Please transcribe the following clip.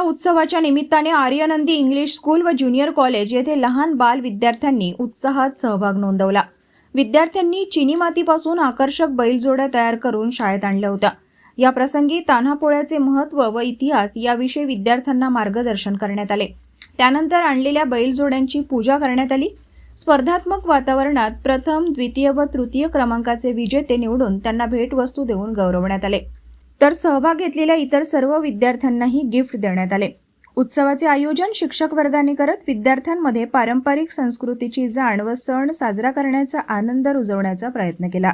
उत्सवाच्या निमित्ताने Aryanandi English school व ज्युनियर कॉलेज येथे लहान बाल विद्यार्थ्यांनी उत्साहात सहभाग नोंदवला. विद्यार्थ्यांनी चिनी मातीपासून आकर्षक बैलजोड्या तयार करून शाळेत आणल्या होत्या. या प्रसंगी तान्हापोळ्याचे महत्त्व व इतिहास याविषयी विद्यार्थ्यांना मार्गदर्शन करण्यात आले. त्यानंतर आणलेल्या बैलजोड्यांची पूजा करण्यात आली. स्पर्धात्मक वातावरणात प्रथम द्वितीय व तृतीय क्रमांकाचे विजेते निवडून त्यांना भेटवस्तू देऊन गौरवण्यात आले. तर सहभाग घेतलेल्या इतर सर्व विद्यार्थ्यांनाही गिफ्ट देण्यात आले. उत्सवाचे आयोजन शिक्षक वर्गाने करत विद्यार्थ्यांमध्ये पारंपरिक संस्कृतीची जाण व सण साजरा करण्याचा आनंद रुजवण्याचा प्रयत्न केला.